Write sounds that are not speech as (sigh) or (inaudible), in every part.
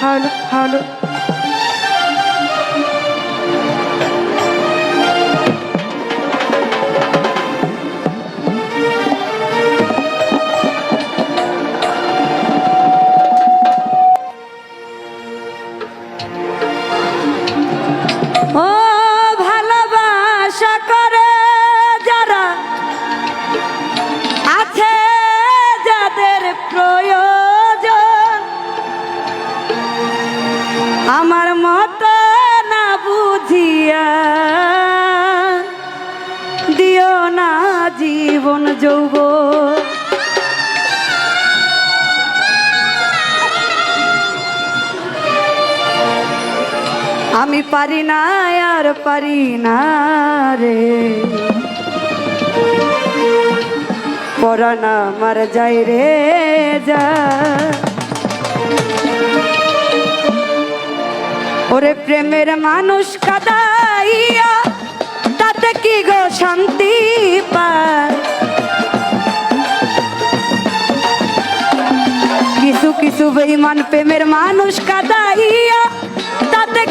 halo, halo. আমি পারি না, আর পারি না রে। পরানা আমার যাই রে, যা। ওরে প্রেমের মানুষ কাদাইয়া, তাতে কি গো শান্তি পায়? কিছু কিছু বেইমান প্রেমের মানুষ কাদাইয়া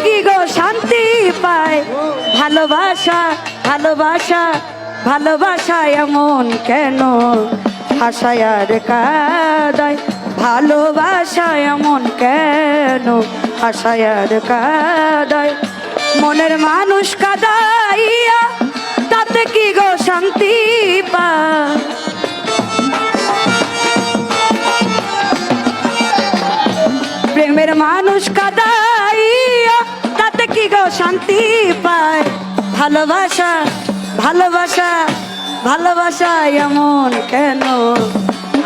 কি গো শান্তি পায়? ভালোবাসা ভালোবাসা ভালোবাসা এমন কেন? আশায় আর কাদায় ভালোবাসা এমন কেন? আশায় আর কাদায় মনের মানুষ কাদাইয়া, তাতে কি গো শান্তি পায়? প্রেমের মানুষ শান্তি পায়। ভালোবাসা ভালোবাসা ভালোবাসা এমন কেন?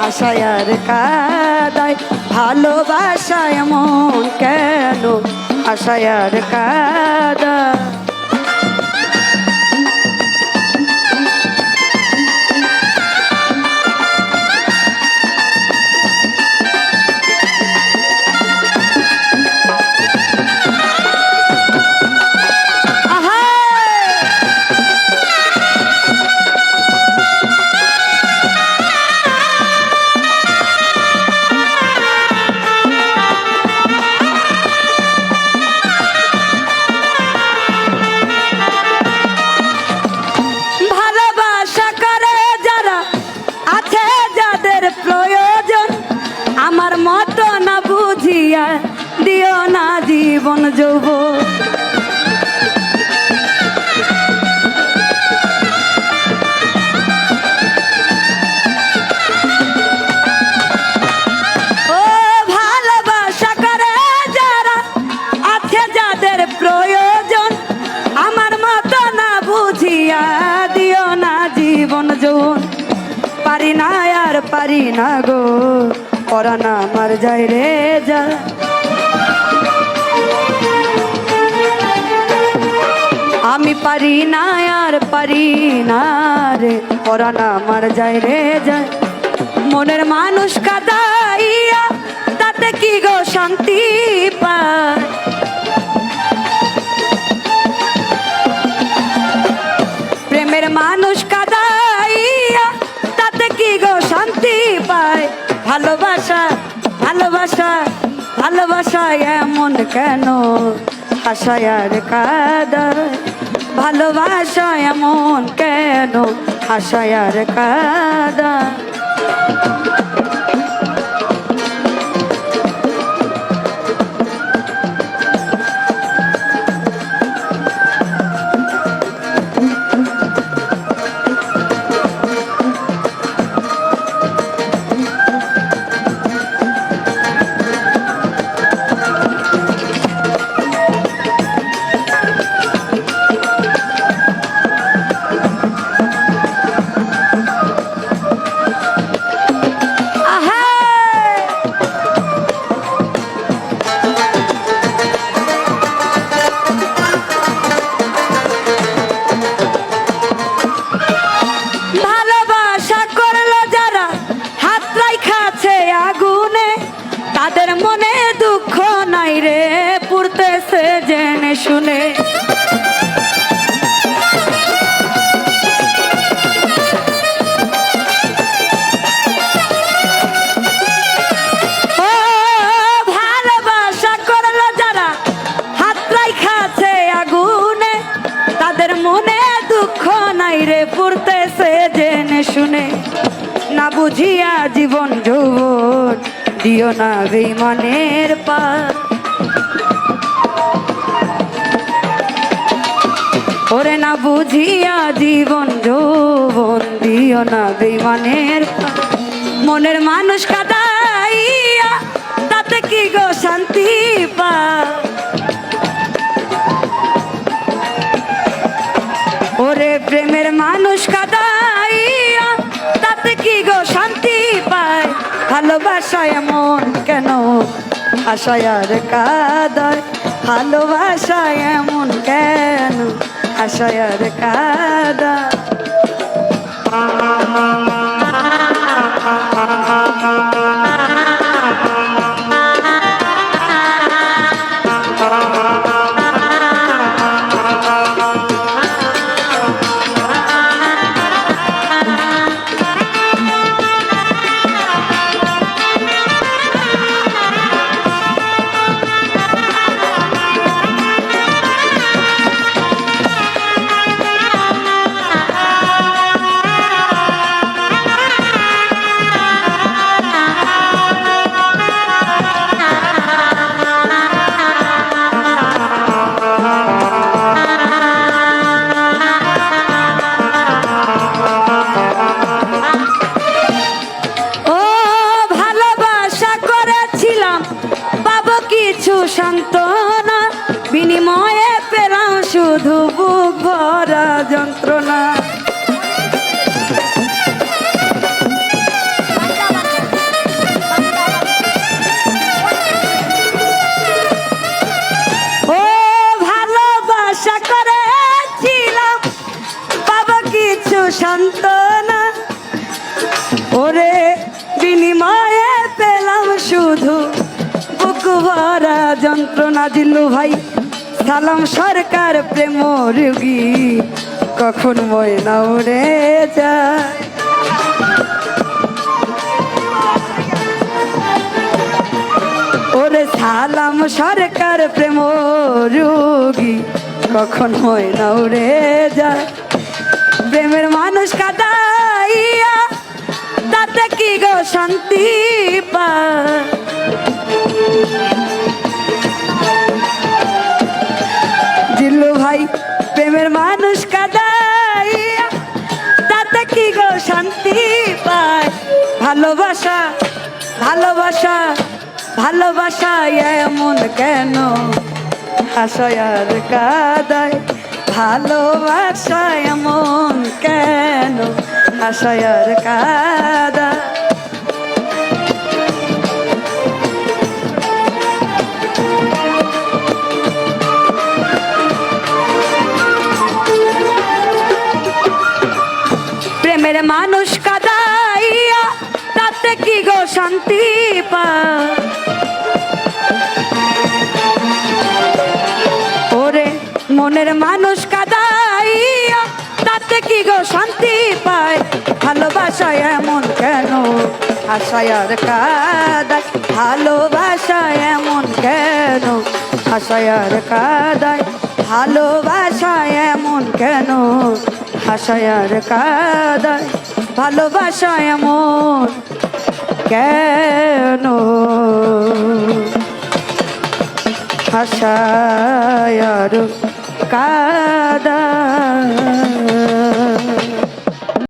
আশায় আর কাদায় ভালোবাসা এমন কেন? আশায় আর কাদায়। জীবন যৌন পারি না না গো পরানা আমার যায় রে যা। আমি পারি না, আর পারি না রে। পরানা আমার যায় রে, যায়। মনের মানুষ কাদাইয়া, তাতে কি গো শান্তি পায়? প্রেমের মানুষ কাদাইয়া, তাতে কি গো শান্তি পায়? ভালোবাসা ভালোবাসা ভালোবাসা এমন কেন? আশায় আর কাদায়। ভালোবাসা এমন কেন? আশায় আর কাদায় পুরতেছে জেনে শুনে, না বুঝিয়া জীবন যৌবন দিও না বেইমানের পা ওরে না বুঝিয়া জীবন যৌবন দিও না বেইমানের পা মনের মানুষ কাদাইয়া, তাতে কি গো শান্তি পা প্রেমের মানুষ কাদাইয়া, তাতে কি গো শান্তি পায়? ভালোবাসায় এমন কেন? আশায় আর কাদায়, ভালোবাসা এমন কেন? আশায় আর কাদায়। ও (laughs) যন্ত্রণা। সান্ত্বনা। ওরে, বিনিময়ে পেলাম শুধু বুক ভরা যন্ত্রণা। দিল্লু ভাই, সালাম সরকার প্রেম রুগী। কখন ময়না উড়ে যায়। ওরে সালাম সরকার প্রেম রুগী, কখন ময়না উড়ে যায়। প্রেমের মানুষ কাদাইয়া, তাতে কি গো শান্তি পায়? ভালোবাসা এমন কেন? হাসয়ার কাদায় ভালোবাসা এমন কেন? হাসয়ার কাদায় প্রেমের মানুষ কাদাইয়া তাতে কি গো শান্তি পায়? মানুষ কাদাইয়া, তাতে কি গো শান্তি পায়? ভালোবাসা এমন কেন? আশায় আর কাদায় ভালোবাসা এমন কেন? আশায় আর কাদায় ভালোবাসা এমন কেন? আশায় আর কাদায় ভালোবাসা এমন কেন? আশায় কাদা।